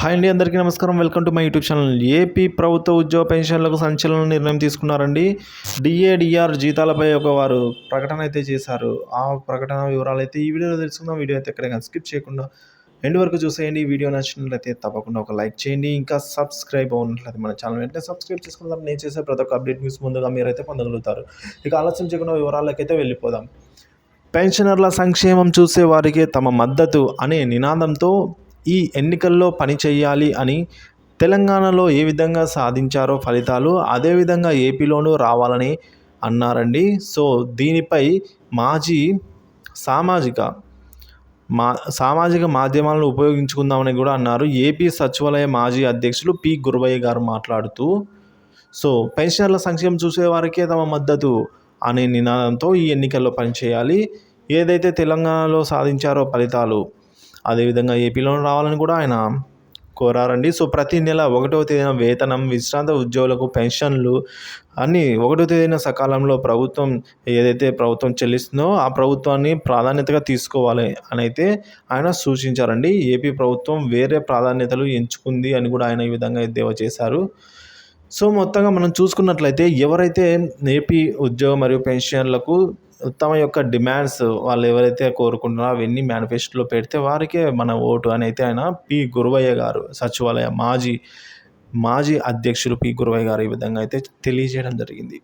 Hi అండి అందరికీ నమస్కారం. Welcome to my YouTube channel. AP ప్రభుత్వ ఉద్యోగ పెన్షన్లకు సంచలన నిర్ణయం తీసుకున్నారండి. డిఏడిఆర్ జీతాలపై ఒక వారు ప్రకటన అయితే చేశారు. ఆ ప్రకటన వివరాలు అయితే ఈ వీడియోలో తెలుసుకుందాం. వీడియో అయితే ఎక్కడ స్కిప్ చేయకుండా ఎండ్ వరకు చూసేయండి. వీడియో నచ్చినట్లయితే తప్పకుండా ఒక లైక్ చేయండి. ఇంకా సబ్స్క్రైబ్ అవునట్లయితే మన ఛానల్ వెంటనే సబ్స్క్రైబ్ చేసుకుందాం నేను చేసే ప్రతి ఒక్క అప్డేట్ న్యూస్ ముందుగా మీరైతే పొందగలుగుతారు. ఇక ఆలస్యం చేయకుండా వివరాలకైతే వెళ్ళిపోదాం. పెన్షనర్ల సంక్షేమం చూసే వారికి తమ మద్దతు అనే నినాదంతో ఈ ఎన్నికల్లో పని చేయాలి అని తెలంగాణలో ఏ విధంగా సాధించారో ఫలితాలు అదేవిధంగా ఏపీలోనూ రావాలని అన్నారండి. సో దీనిపై మాజీ సామాజిక మా సామాజిక మాధ్యమాలను ఉపయోగించుకుందామని కూడా అన్నారు. ఏపీ సచివాలయ మాజీ అధ్యక్షులు పి. గురువయ్య గారు మాట్లాడుతూ సో పెన్షనర్ల సంక్షేమం చూసేవారికే తమ మద్దతు అనే నినాదంతో ఈ ఎన్నికల్లో పనిచేయాలి ఏదైతే తెలంగాణలో సాధించారో ఫలితాలు అదేవిధంగా ఏపీలో రావాలని కూడా ఆయన కోరారండి. సో ప్రతి నెల ఒకటవ తేదీన వేతనం విశ్రాంత ఉద్యోగులకు పెన్షన్లు అన్నీ ఒకటో తేదీన సకాలంలో ప్రభుత్వం ఏదైతే ప్రభుత్వం చెల్లిస్తుందో ఆ ప్రభుత్వాన్ని ప్రాధాన్యతగా తీసుకోవాలి అని అయితే ఆయన సూచించారండి. ఏపీ ప్రభుత్వం వేరే ప్రాధాన్యతలు ఎంచుకుంది అని కూడా ఆయన ఈ విధంగా ఎద్దేవా చేశారు. సో మొత్తంగా మనం చూసుకున్నట్లయితే ఎవరైతే ఏపీ ఉద్యోగం మరియు పెన్షన్లకు తమ యొక్క డిమాండ్స్ వాళ్ళు ఎవరైతే కోరుకుంటున్నారో అవన్నీ మేనిఫెస్టోలో పెడితే వారికే మన ఓటు అని అయితే ఆయన పి గురువయ్య గారు సచివాలయ మాజీ మాజీ అధ్యక్షులు పి గురవయ్య గారు ఈ విధంగా అయితే తెలియజేయడం జరిగింది.